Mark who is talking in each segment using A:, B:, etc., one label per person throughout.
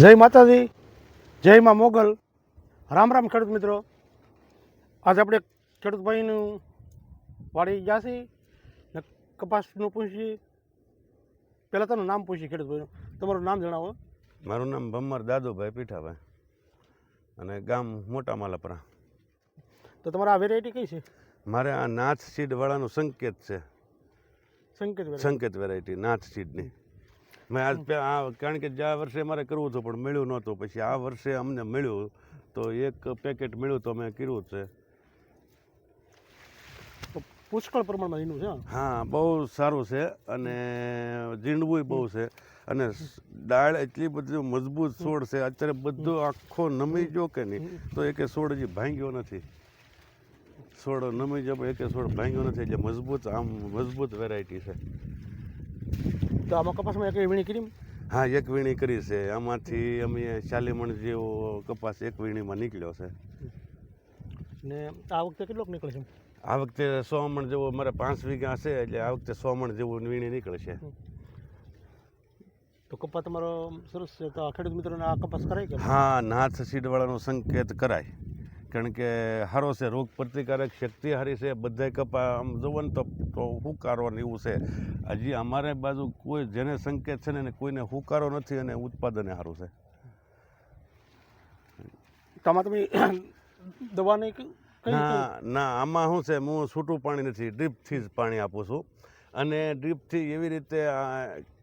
A: જય માતાજી જય માં મોગલ. રામ રામ ખેડૂત મિત્રો. આજે આપણે ખેડૂત ભાઈનું વાડી જાસી ને કપાસનું પૂછી પહેલાં તમે નામ પૂછી ખેડૂત ભાઈનું. તમારું નામ જણાવો.
B: મારું નામ ભમ્મર દાદુભાઈ પીઠાભાઈ અને ગામ મોટા માલાપરા
A: તો તમારા આ વેરાયટી કઈ છે?
B: મારે આ નાથ સીડ વાળાનું સંકેત છે.
A: સંકેત.
B: સંકેત વેરાયટી નાથ સીડની મેં આજ આ કારણ કે જ્યાં વર્ષે મારે કરવું હતું પણ મળ્યું નહોતું. પછી આ વર્ષે અમને મળ્યું તો એક પેકેટ મળ્યું તો મેં કર્યું છે.
A: પુષ્કળ પ્રમાણમાં એનું છે હા.
B: બહુ સારું છે અને ઝીંડવું બહુ છે. અને દાળ એટલી બધી મજબૂત છોડ છે અત્યારે બધું આખો નમી જો કે નહીં તો એકે છોડ હજી ભાંગ્યો નથી. છોડ નમી જો એકે છોડ ભાંગ્યો નથી એટલે મજબૂત આમ મજબૂત વેરાયટી છે.
A: તો આમાં કપાસમાં એક વીણી કરી
B: હા એક વીણી કરી છે. આમાંથી અમે ચાલીમણ જેવો કપાસ એક વીણીમાં નીકળ્યો છે.
A: ને આ વખતે કેટલોક નીકળે છે
B: આ વખતે સો મણ જેવો મારે પાંચ વીઘા છે એટલે આ વખતે સો મણ જેવું વીણી નીકળશે
A: તો કપાસ તમારો સરસ છે તો આ ખેડૂત મિત્રોને આ કપાસ કરાય કે
B: હા નાથ સીડવાળાનો સંકેત કરાય. કારણ કે સારો છે રોગ પ્રતિકારક શક્તિ સારી છે બધાય કપા આમ જોવો ને તો તો હુકારો ને એવું છે. હજી અમારે બાજુ કોઈ જેને સંકેત છે ને એને કોઈને હુકારો નથી અને ઉત્પાદન સારું છે.
A: આમાં તમે દવાની
B: ના ના આમાં શું છે હું છૂટું પાણી નથી ડ્રીપથી જ પાણી આપું છું. અને ડ્રીપથી એવી રીતે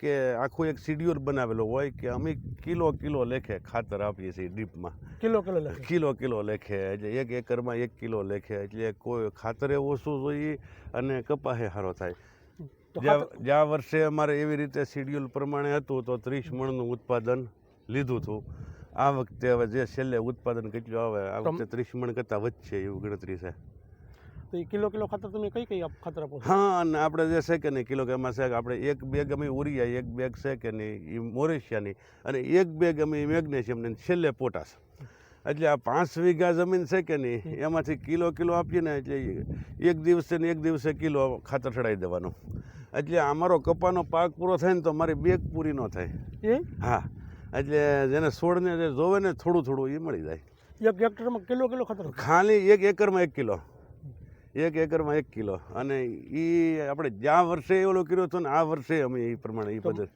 B: કે આખું એક શિડ્યુલ બનાવેલો હોય કે અમે કિલો કિલો લેખે ખાતર આપીએ છીએ ડીપમાં.
A: કિલો કિલો લેખે?
B: કિલો કિલો લેખે એટલે એક એકરમાં એક કિલો લેખે એટલે કોઈ ખાતરે ઓછું જોઈએ અને કપાસે સારો થાય. જ્યાં વર્ષે અમારે એવી રીતે શિડ્યુલ પ્રમાણે હતું તો ત્રીસ મણનું ઉત્પાદન લીધું હતું. આ વખતે હવે જે છેલ્લે ઉત્પાદન કેટલું આવે આ વખતે ત્રીસ મણ કરતાં વધશે એવું ગણતરી છે.
A: તો એ કિલો કિલો ખાતર તમે કઈ કઈ ખાતર આપો
B: હા અને આપણે જે છે કે નહીં કિલો કે એમાં છે આપણે એક બેગ અમે ઉરિયા એક બેગ છે કે નહીં એ મોરેશિયાની અને એક બેગ અમે મેગ્નેશિયમ ને છેલ્લે પોટાશ. એટલે આ પાંચ વીઘા જમીન છે કે નહીં એમાંથી કિલો કિલો આપીએ ને એટલે એક દિવસે ને એક દિવસે કિલો ખાતર ચડાવી દેવાનું. એટલે અમારો કપાનો પાક પૂરો થાય ને તો મારી બેગ પૂરી ન થાય.
A: એ?
B: હા એટલે જેને છોડને જે જોવે ને થોડું થોડું એ મળી જાય.
A: એક હેક્ટરમાં કિલો કિલો ખાતર
B: ખાલી એક એકરમાં એક કિલો. એક એકરમાં એક કિલો. અને એ આપણે જ્યાં વર્ષે ઓલો કર્યો હતો ને આ વર્ષે અમે એ પ્રમાણે એ પદ્ધતિ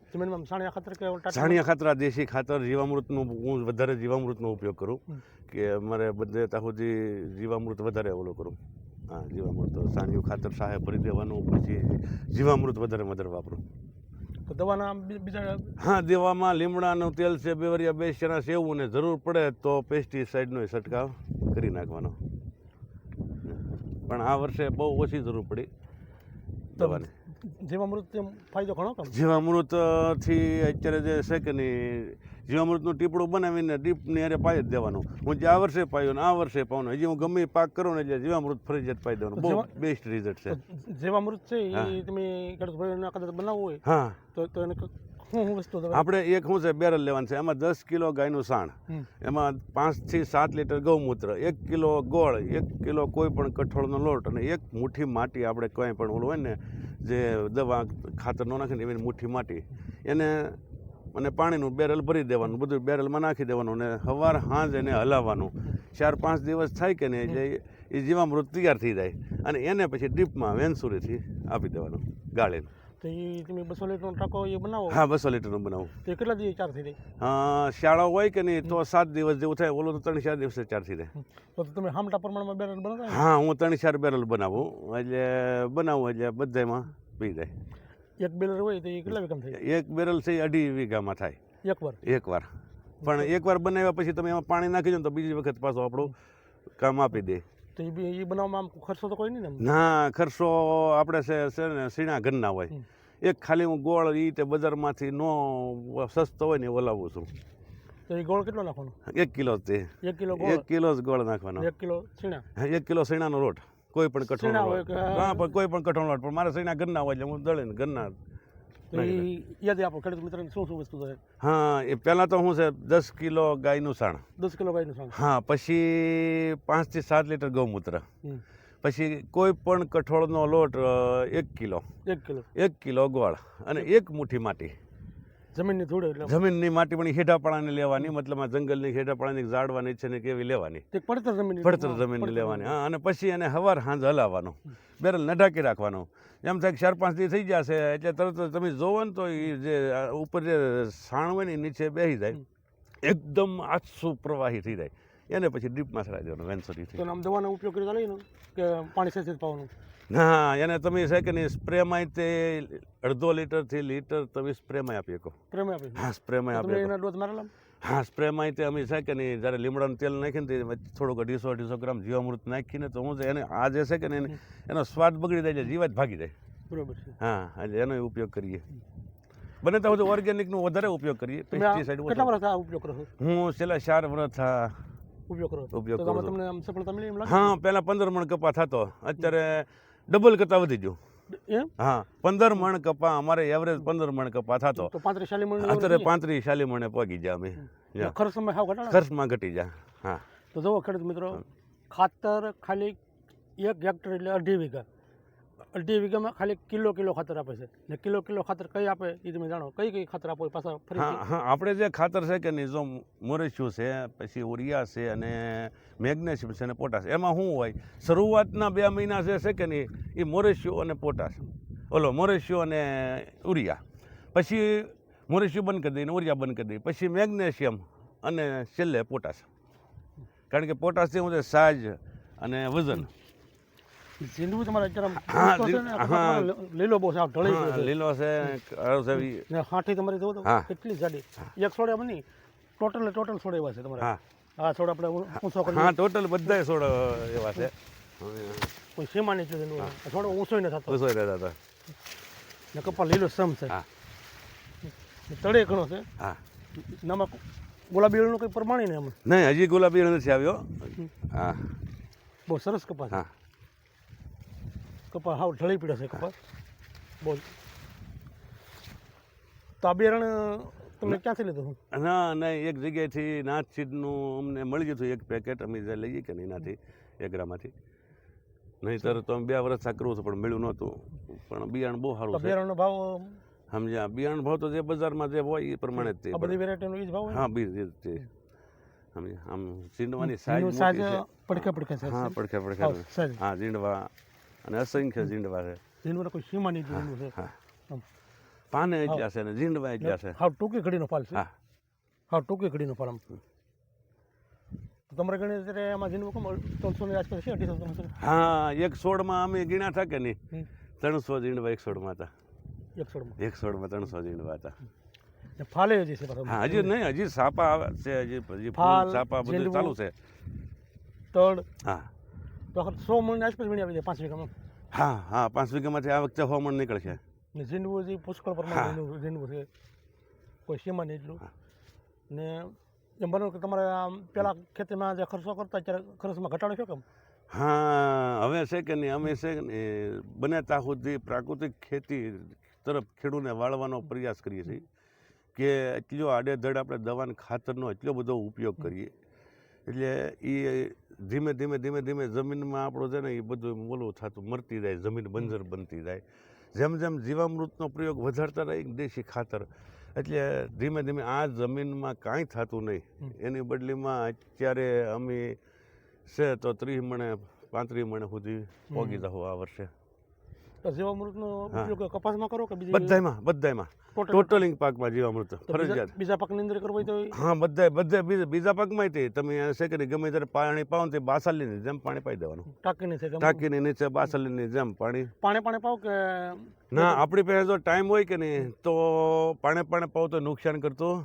B: છાણિયા ખાતર દેશી ખાતર જીવામૃતનું હું વધારે જીવામૃતનો ઉપયોગ કરું. કે અમારે બધે ત્યાં સુધી જીવામૃત વધારે ઓલો કરું. હા જીવામૃત સાણિયું ખાતર સાહે ભરી દેવાનું પછી જીવામૃત વધારે વધારે વાપરું.
A: તો દવાના બીજા
B: હા દેવામાં લીમડાનું તેલ છે બેવરિયા બેસના સેવું ને જરૂર પડે તો પેસ્ટિસાઇડનો છંટકાવ કરી નાખવાનો. પણ આ વર્ષે બહુ ઓછી જરૂર પડી દવાની.
A: જીવામૃત ફાયદો ઘણો કામ?
B: જીવામૃતથી અત્યારે જે છે કે નહીં જીવામૃતનું ટીપડું બનાવીને ડીપની અરે પાઈ જ દેવાનું. હું જે આ વર્ષે પાયું ને આ વર્ષે પાવાનું હજી હું ગમે પાક કરું ને એટલે જીવામૃત ફરજિયાત પાઈ દેવાનું. બહુ બેસ્ટ રિઝલ્ટ છે.
A: જીવામૃત છે એ તમે કદાચ બનાવવું હોય
B: હા.
A: તો એને
B: આપણે એક શું છે બેરલ લેવાનું છે. એમાં દસ કિલો ગાયનું સાણ. એમાં પાંચથી સાત લીટર ગૌમૂત્ર એક કિલો ગોળ એક કિલો કોઈ પણ કઠોળનો લોટ અને એક મુઠ્ઠી માટી આપણે કંઈ પણ ઓલું હોય ને જે દવા ખાતર ન નાખીને એવી મુઠ્ઠી માટી. એને અને પાણીનું બેરલ ભરી દેવાનું બધું બેરલમાં નાખી દેવાનું અને સવાર સાંજ એને હલાવવાનું. ચાર પાંચ દિવસ થાય કે નહીં એટલે એ જીવામૃત તૈયાર થઈ જાય. અને એને પછી ડીપમાં વેનસુરીથી આપી દેવાનું ગાળીને.
A: તો એ તમે બસો લીટરનો ટકો એ બનાવો.
B: હા બસો લીટરનું બનાવું.
A: તો એ કેટલા દિવસ ચાર થઈ જાય?
B: શાળા હોય કે નહીં તો સાત દિવસ જેવું થાય. ઓલું તો ત્રણ ચાર દિવસે ચાર થઈ જાય.
A: તો તમે હામટા પ્રમાણમાં બેરલ બનાવો
B: હા હું ત્રણ ચાર બેરલ બનાવું. એટલે બનાવું એટલે બધામાં પી જાય.
A: એક બેરલ હોય તો એ કેટલા વીઘામાં થાય?
B: એક બેરલ છે અઢી વીઘામાં થાય.
A: એક વાર?
B: એકવાર પણ એકવાર બનાવ્યા પછી તમે એમાં પાણી નાખી દો તો બીજી વખત પાછું આપણું કામ આપી દે.
A: તો એ બી- એ બનાવવામાં આમ ખર્ચો તો કોઈ નહીં ને
B: ના ખર્ચો આપણે છે છે ને સીણા ઘરના હોય. એક ખાલી હું ગોળ એ તે બજારમાંથી નો સસ્તો હોય ને ઓલાવું છું.
A: તો એ ગોળ કેટલો નાખવાનો?
B: એક કિલો તે.
A: એક કિલો
B: એક કિલો જ ગોળ નાખવાનો.
A: એક કિલો
B: સીણા? એક કિલો સીણાનો લોટ. કોઈ પણ
A: કઠોળ હોય
B: હા પણ કોઈ પણ કઠોળ લોટ. પણ મારે સીણા ઘરના હોય એટલે હું દળીને ઘરના
A: તો એ યાદ આપો ખેડૂત મિત્રને શું શું વસ્તુ છે
B: હા એ પહેલાં તો શું છે દસ કિલો ગાયનું સાણ.
A: દસ કિલો ગાયનું સાણ.
B: હા પછી પાંચથી સાત લીટર ગૌમૂત્ર. પછી કોઈ પણ કઠોળનો લોટ એક કિલો.
A: એક કિલો.
B: એક કિલો ગોળ અને એક મુઠ્ઠી માટી.
A: જમીનની થોડે
B: જમીનની માટી પણ હેઠાપાળાની લેવાની મતલબ આ જંગલની હેઠાપાળાની ઝાડવાની છે ને કેવી લેવાની.
A: પડતર જમીન
B: પડતર જમીનની લેવાની હા અને પછી એને હવાર હાંજ હલાવવાનો બેરલ ન ઢાંકી રાખવાનું. એમ થાય કે ચાર પાંચ દિવસ થઈ જશે એટલે તરત તમે જોવો ને તો એ જે ઉપર જે સાણ હોય ને નીચે બેસી જાય એકદમ આછું પ્રવાહી થઈ જાય. એને પછી ડીપમાં ચડાવી દેવાનું વેન્સરીથી
A: તો આમ દવાનો ઉપયોગ કરી ને કે પાણી સેચી જ પાવાનું?
B: ના એને તમે છે કે નહીં સ્પ્રેમાં તે અડધો લીટરથી લીટર તમે સ્પ્રેમાં આપી શકો.
A: સ્પ્રેમાં આપે
B: હા સ્પ્રેમાં આપી
A: એના ડોઝ મારેલા?
B: હા સ્પ્રેમાં તે અમે છે કે નહીં જ્યારે લીમડાનું તેલ નાખીને તે વચ્ચે અઢીસો અઢીસો ગ્રામ જીવામૃત નાખીને તો હું એને આ જે છે કે નહીં એનો સ્વાદ બગડી જાય છે જીવા જ ભાગી જાય.
A: બરોબર
B: હા એટલે એનો ઉપયોગ કરીએ. બને તો હું ઓર્ગેનિકનો વધારે ઉપયોગ કરીએ પેસ્ટિસાઇડ
A: કેટલા વર્ષ ઉપયોગ કરો
B: હું છેલ્લા ચાર વર્ષ
A: ઉપયોગ કરો
B: ઉપયોગ કરું.
A: તમને સફળતા મળી
B: હા પહેલાં પંદર મણ કપા થતો. અત્યારે ડબલ કરતાં વધી ગયો. હા પંદર મણ કપા અમારે એવરેજ પંદર મણ કપા થતો. અત્યારે પાંત્રીસ શાલી મણે પગી જાય અમે. ખર્ચમાં ઘટી જાય હા.
A: તો જુઓ ખેડૂત મિત્રો ખાતર ખાલી એક હેક્ટર એટલે અઢી વીઘા. અઢી વીઘામાં ખાલી કિલો કિલો ખાતર આપે છે. ને કિલો કિલો ખાતર કઈ આપે એ તમે જાણો? કઈ કઈ ખાતર આપો પાછા ફરી
B: હા હા, આપણે જે ખાતર છે કે જો મોરેશિયું છે, પછી ઉરિયા છે અને મેગ્નેશિયમ છે અને પોટાશ, એમાં શું હોય? શરૂઆતના બે મહિના જે છે કે નહીં, એ મોરેશિયો અને પોટાશ. ઓલો મોરેશિયો અને ઉરિયા. પછી મોરેશિયો બંધ કરી દઈએ ઉરિયા બંધ કરી દઈએ. પછી મેગ્નેશિયમ અને છેલ્લે પોટાશ. કારણ કે પોટાશથી શું છે? સાજ અને વજન.
A: ઝીંડવું તમારે અત્યારે લીલો બહુ છે આ ઢળી.
B: લીલો છે
A: હાથી તમારે જોવો તો. કેટલી જાડી. એક છોડે બની ટોટલ ટોટલ છોડ એવા છે તમારે.
B: હા.
A: છોડ આપણે ઊંચો કરી
B: હા ટોટલ બધા છોડ એવા છે.
A: કોઈ સીમા જોઈ આ ઊંચો ન થતો. ને કપા લીલો સમ છે.
B: હા.
A: તળે ઘણો છે.
B: હા.
A: નામાં ગુલાબી નું કંઈ પ્રમાણે ને એમાં.
B: નહીં હજી ગુલાબી નથી આવ્યો. હા.
A: બહુ સરસ કપાસ
B: હા.
A: કપાસ હાવ ઢળી પીડે છે કપા બોલ. તો આ બિયારણ તમને ક્યાંથી લીધું
B: ના ના એક જગ્યાએથી નાથ સીડનું અમને મળી ગયું હતું એક પેકેટ અમે જે લઈએ કે નહીં એનાથી એકરામાંથી. નહીંતર તો અમે બે વર્ષ આ કરવું હતું પણ મળ્યું નહોતું. પણ બિયારણ બહુ સારું
A: બિયારણનો ભાવ
B: સમજ્યા બિયારણ ભાવ તો જે બજારમાં જે હોય એ પ્રમાણે જ તે
A: બધી વેરાયટીનો એ જ ભાવ
B: હા બી જ તે. સમજ્યા આમ ઝીંડવાની સાઈઝ
A: સાઈઝ પડખે પડખે
B: હા પડખે પડખે. હા ઝીંડવા અને અસંખ્ય ઝીંડવા છે.
A: જેનું કોઈ સીમા નહીં જોયેલું છે.
B: પાને એટલા છે ને ઝીંડવા એટલા છે.
A: હા ટૂંકી ઘડીનો ફાલ છે.
B: હા.
A: ટૂંકી ઘડીનો ફાલ તો તમારે ગણી અત્યારે આમાં જેનું કમ ત્રણસો ની આસપાસ છે અઢીસો ત્રણસો
B: હા એક સોળમાં અમે ગીણા થાકે નહીં ત્રણસો ઝીંડવા એક સોળમાં હતા.
A: એક સોળમાં?
B: એક સોળમાં ત્રણસો ઝીંડવા હતા.
A: ફાલે હજી છે
B: હા હજી નહીં હજી સાપા આવે છે હજી હજી ફાલ, સાપા બધું ચાલુ છે.
A: તળ.
B: હા.
A: તો સો મણની આસપાસ વીણી આવી જાય પાંચ વીઘામાં.
B: હા હા પાંચ વીઘામાંથી આ વખતે હવામાન નીકળશે.
A: ને ઝીંડવું જે પુષ્કળ પ્રમાણમાં ઝીંડવું- છે. કોઈ સીમા નહીં એટલું. ને એમ બનો કે તમારે આમ પહેલાં ખેતીમાં જે ખર્ચો કરતા ત્યારે ખર્ચમાં ઘટાડો છો કેમ
B: હા હવે છે કે નહીં? અમે છે નહીં? બને ત્યાં સુધી પ્રાકૃતિક ખેતી તરફ ખેડૂને વાળવાનો પ્રયાસ કરીએ છીએ કે એટલો આડેધડ આપણે દવાના ખાતરનો એટલો બધો ઉપયોગ કરીએ એટલે એ ધીમે ધીમે ધીમે ધીમે જમીનમાં આપણો છે ને એ બધું ઓલું થતું મરતી જાય જમીન બંજર બનતી જાય. જેમ જેમ જીવામૃતનો પ્રયોગ વધારતા રહી દેશી ખાતર. એટલે ધીમે ધીમે આ જમીનમાં કાંઈ થતું નહીં. એની બદલીમાં અત્યારે અમે છે તો ત્રીસ મણે પાંત્રીસ મણે સુધી પોગી જાવ આ વર્ષે.
A: જીવામૃતનો ઉપયોગ કપાસમાં કરો કે બધામાં
B: બધાયમાં.
A: ટોટલ
B: પાકમાં? જીવામૃત. ફરજિયાત.
A: બીજા પાકની અંદર કરવું હોય તો
B: હા બધા બધા બીજા પાકમાં તે. તમે કે ગમે ત્યારે પાણી પાવો તે બાસાલીની જેમ પાણી પાઈ દેવાનું.
A: ટાંકીની છે
B: ટાંકીની નીચે બાસાલીની જેમ પાણી.
A: પાણી પાણી પાવ કે
B: ના આપણી પાસે જો ટાઈમ હોય કે નહીં તો પાણી પાણી પાવ તો નુકસાન કરતું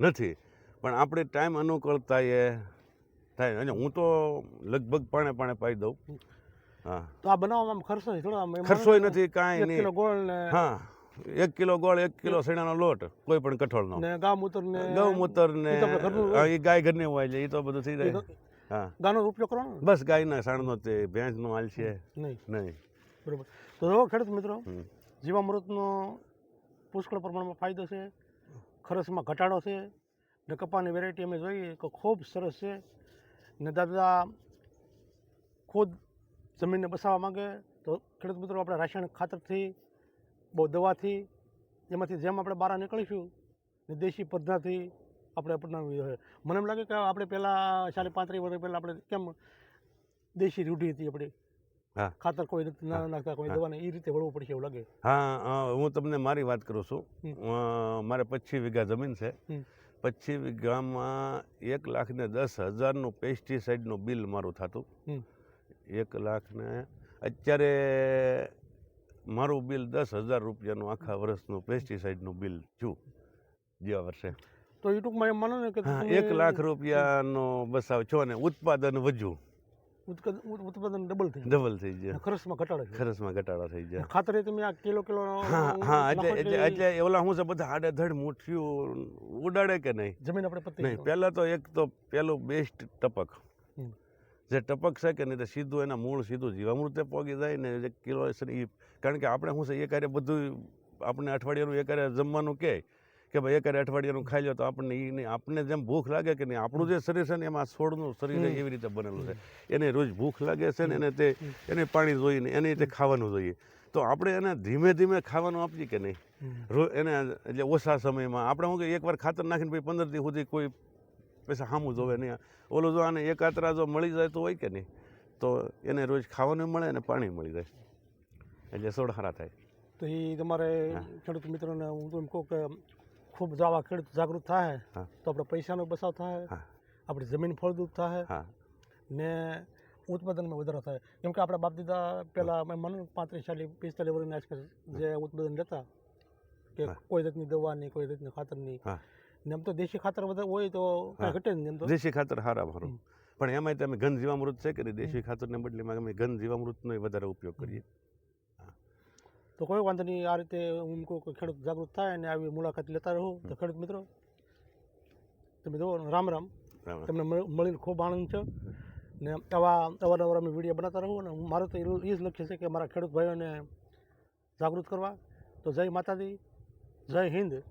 B: નથી. પણ આપણે ટાઈમ અનુકૂળતા એ થાય. અને હું તો લગભગ પાણે પાણે પાઈ દઉં. હા.
A: તો આ બનાવવામાં ખર્ચો થોડો આમ
B: ખર્ચોય નથી કાંઈ નહીં.
A: ગોળ
B: હા. એક કિલો ગોળ એક કિલો સેણાનો લોટ કોઈ પણ કઠોળનો.
A: ને ગામૂત્ર ને
B: ગૌમૂત્ર ને એ ગાય ઘરની હોય એટલે એ તો બધું થઈ જાય. હા.
A: ગાનો ઉપયોગ કરવાનો
B: બસ ગાયના સાણનો તે ભેંસનો હાલ છે.
A: નહીં.
B: નહીં.
A: બરોબર. તો જો ખેડૂત મિત્રો. જીવામૃતનો પુષ્કળ પ્રમાણમાં ફાયદો છે ખર્ચમાં ઘટાડો છે ને કપાની વેરાયટી અમે જોઈએ કે ખૂબ સરસ છે. ને દાદા ખુદ જમીનને બસાવવા માંગે. તો ખેડૂત મિત્રો આપણે રાસાયણિક ખાતરથી દવાથી એમાંથી જેમ આપણે બહાર નીકળીશું ને દેશી પદ્ધતિ આપણે અપનાવી હોય મને એમ લાગે કે આપણે પહેલાં સાડી પાંત્રીસ વર્ષ પહેલાં આપણે કેમ દેશી રૂઢી હતી આપણી.
B: હા.
A: ખાતર કોઈ ના. નાખતા કોઈ દવાને એ રીતે વળવું પડશે એવું લાગે.
B: હા હું તમને મારી વાત કરું છું. મારે પચીસ વીઘા જમીન છે. પચીસ વીઘામાં એક લાખ ને દસ હજારનું પેસ્ટિસાઇડનું બિલ મારું થતું. એક લાખ ને અત્યારે મારું બિલ દસ હજાર રૂપિયાનું આખા વર્ષનું પેસ્ટિસાઇડનું બિલ છું ગયા વર્ષે.
A: તો એ ટૂંકમાં એમ માનો ને કે
B: એક લાખ રૂપિયાનો બસાવ છો ને ઉત્પાદન વધ્યું.
A: ઉત્પાદન ડબલ થઈ
B: ડબલ થઈ
A: જાય ખર્ચમાં ઘટાડે
B: ખર્ચમાં ઘટાડો થઈ જાય
A: ખાતરે તમે આ કિલો કિલો
B: હા હા એટલે એટલે ઓલા હું છે બધા આડેધડ મુઠ્ઠીઓ ઉડાડે કે નહીં?
A: જમીન આપણે પતી
B: નહીં પહેલાં તો એક તો પહેલું બેસ્ટ ટપક. જે ટપક છે કે નહીં તે સીધું એના મૂળ સીધું જીવામૃતે પોગી જાય ને જે કિલો છે એ કારણ કે આપણે શું છે એક કાર્ય બધું આપણે અઠવાડિયાનું એક કાર્ય જમવાનું કહે કે ભાઈ એક અઠવાડિયાનું ખાઈ લો તો આપણને એ નહીં આપણને જેમ ભૂખ લાગે કે નહીં આપણું જે શરીર છે ને એમાં છોડનું શરીર એવી રીતે બનેલું છે. એને રોજ ભૂખ લાગે છે ને એને તે એને પાણી જોઈને એને તે ખાવાનું જોઈએ. તો આપણે એને ધીમે ધીમે ખાવાનું આપીએ કે નહીં? રોજ એને એટલે ઓછા સમયમાં. આપણે શું કે એકવાર ખાતર નાખીને પછી પંદર દિવસ સુધી કોઈ પૈસા સામું જોવે નહીં ઓલો જો આને એક આતરા જો મળી જાય તો હોય કે નહીં? તો એને રોજ ખાવાનું મળે અને પાણી મળી જાય. એટલે સોળ હારા થાય.
A: તો એ તમારે ખેડૂત મિત્રોને હું તો એમ કહું કે ખૂબ જાવા ખેડૂત જાગૃત થાય. તો આપણે પૈસાનો બચાવ થાય આપણી જમીન ફળદ્રુપ થાય
B: હા.
A: ને ઉત્પાદનમાં વધારો થાય. કેમ કે આપણા બાપ દીદા પહેલાં મેં માનું પાંત્રીસ ચાલીસ પિસ્તાલીસ વર્ષની આસપાસ જે ઉત્પાદન લેતા કે
B: કોઈ
A: કોઈ દવા દવાની કોઈ રીતની ખાતરની
B: હા.
A: ને એમ તો દેશી ખાતર વધારે હોય તો ઘટે એમ તો.
B: દેશી ખાતર હારા
A: ભરો.
B: પણ એમાંય તમે ઘન જીવામૃત છે કે દેશી ખાતરને બદલીમાં અમે ઘન જીવામૃતનો વધારે ઉપયોગ કરીએ.
A: તો કોઈ વાંધો નહીં આ રીતે હું કોઈ ખેડૂત જાગૃત થાય અને આવી મુલાકાત લેતા રહો. તો ખેડૂત મિત્રો તમે જુઓ રામ રામ. તમને મળ- મળીને ખૂબ આનંદ છે. ને આવા અવારનવાર અમે વીડિયો બનાવતા રહો અને મારું તો એ જ લક્ષ્ય છે કે મારા ખેડૂત ભાઈઓને જાગૃત કરવા. તો જય માતાજી જય હિન્દ.